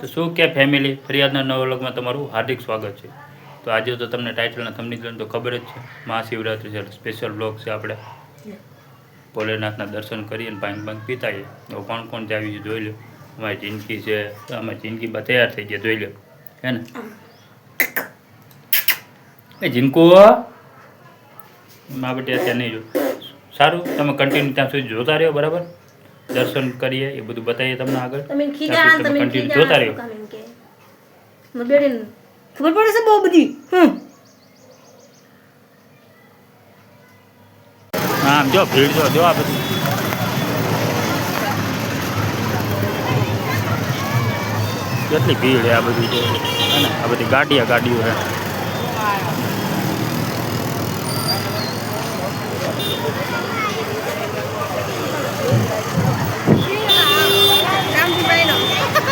તો શું કે ફેમિલી ફરિયાદના નવા વ્લોગમાં તમારું હાર્દિક સ્વાગત છે. તો આજે તો તમને ટાઇટલના થમની તો ખબર જ છે. મહાશિવરાત્રિ છે સ્પેશિયલ બ્લોગ છે આપણે. ભોલેનાથના દર્શન કરીએ ને પાંચ પીતા પીતાઈએ. તો કોણ કોણ જાવી છે જોઈ લો. અમારી જિંદગી છે અમારી જિંદગી બા તૈયાર થઈ ગયા જોઈ લો. હે ને? એ જિંકુ મા બેટી અત્યારે નહીં જો. સારું તમે કન્ટિન્યુ ત્યાં સુધી જોતા રહ્યો બરાબર? દર્શન કરીએ એ બધું બતાવીએ તમને આગળ તમે ત્યાં ખીજા સુધી તમે તમે કન્ટિન્યુ જોતા રહ્યો ખીજા તમે કે મને બેડીને ખબર પડે છે બહુ બધી હમ હા આમ જો ભીડ જો જો આ બધું કેટલી ભીડ છે આ બધી જો હે ને આ બધી ગાડીઓ ગાડીઓ છે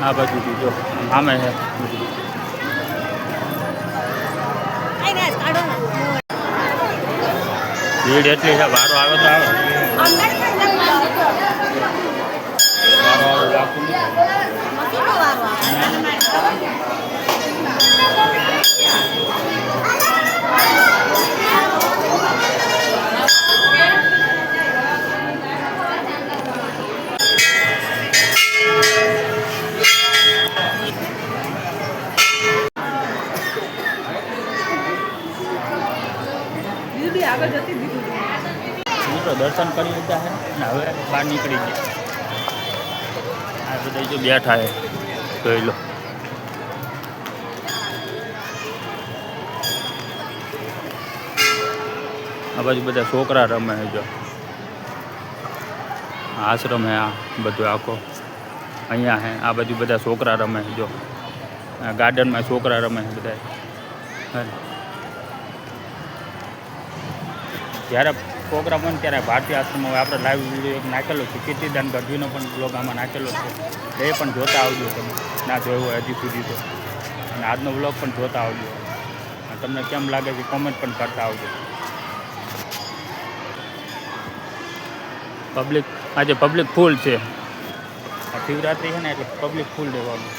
આ બાજુ જો આમે છે ભીડ એટલી છે વારો આવે તો આવે મિત્રો દર્શન કરી લીધા છે ને હવે બહાર નીકળી ગયા આ બધા જો બેઠા છે જોઈ લો આ બાજુ બધા છોકરા રમે છે જો આ આશ્રમ હે આ બધું આખો અહીંયા હે આ બાજુ બધા છોકરા રમે છે જો આ ગાર્ડનમાં છોકરા રમે છે બધા હે ને. જ્યારે પ્રોગ્રામ હોય ત્યારે ભારતીય આશ્રમ હવે આપણે લાઈવ વીડિયો એક નાખેલો છે. કીર્તિદાન ગઢવીનો પણ બ્લોગ આમાં નાખેલો છે. એ પણ જોતા આવજો તમે. ના જોયું હોય હજી સુધી તો. અને આજનો બ્લોગ પણ જોતા આવજો. તમને કેમ લાગે છે કોમેન્ટ પણ કરતા આવજો. પબ્લિક આજે પબ્લિક ફૂલ છે. શિવરાત્રિ છે ને એટલે પબ્લિક ફૂલ રહેવાનું.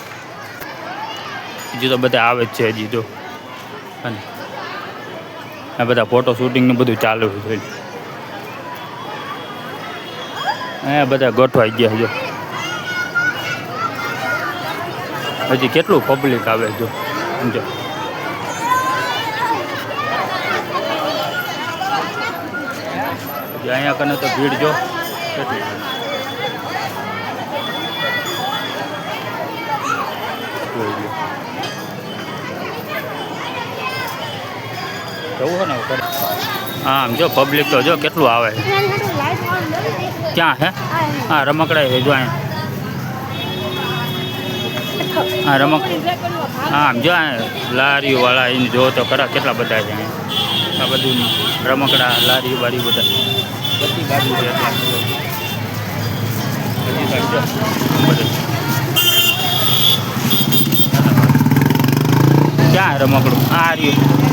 બીજું તો બધા આવે જ છે હજી તો. અને આ બધા ફોટો શૂટિંગનું બધું ચાલુ છે જોઈ અહીંયા બધા ગોઠવાઈ ગયા જો. હજી કેટલું પબ્લિક આવે જો, સમજો. અહીંયા કને તો ભીડ જો. કેટલી. જવું હોય ને આમ જો પબ્લિક તો જો કેટલું આવે છે ક્યાં હે હા રમકડા છે જો અહીંયા હા રમક હા આમ જો અહીંયા લારીવાળા એને જો તો ખરા કેટલા બધા છે અહીંયા આ બધું રમકડા લારી બારી બધા બધી બાજુ છે એટલે બધી બાજુ જો બધું ક્યાં રમકડું આ રહ્યું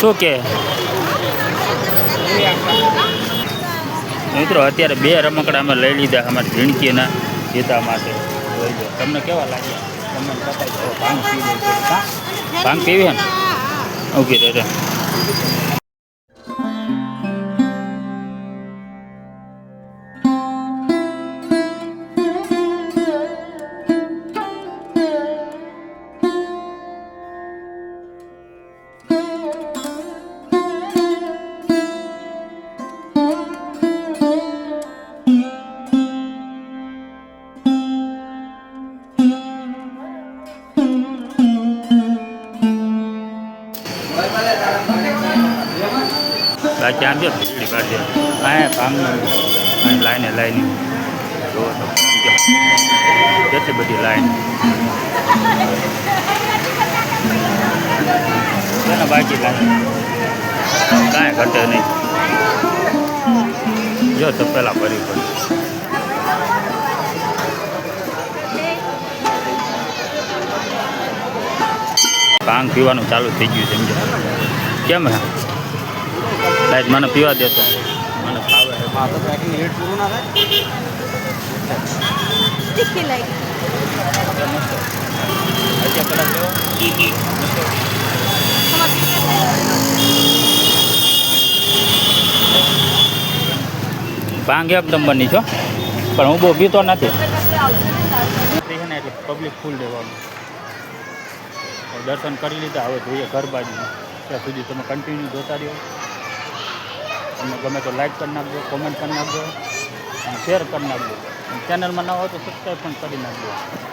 શું કે? મિત્રો, અત્યારે બે રમકડા અમે લઈ લીધા અમારી ઝીણકીના જીતા માટે. તમને કેવા લાગ્યા? તમને ભાંગ પીવી ભાંગ પીવી હે ને? ઊભી રહે રે આમ જો કાઢી અહીંયા ભાંગનું. અહીં લાઈને લાઈને જુઓ તો કેટલી બધી લાઈન. છે ને બાકી લાઈન? કાંઈ ઘટે નહીં. જો તો પેલા ભરી પડી. ભાંગ પીવાનું ચાલુ થઈ ગયું છે, સમજો. કેમ હે મને પીવા દેતો મને ફાવે. છે. હા તો પેકિંગ લેટ પૂરું ના થાય તીખી લાગી અડધા કલાક લેવો ભાંગ એકદમ બની છો પણ હું બહુ પીતો નથી. એટલે પબ્લિક ફૂલ દેવાનું દર્શન કરી લીધા, હવે જોઈએ ઘર બાજુ ત્યાં સુધી તમે કન્ટિન્યુ જોતા રહ્યો. તમને ગમે તો લાઈક કરી નાખજો કોમેન્ટ કરી નાખજો અને શેર કરી નાખજો ચેનલમાં ન હોય તો સબસ્ક્રાઈબ પણ કરી નાખજો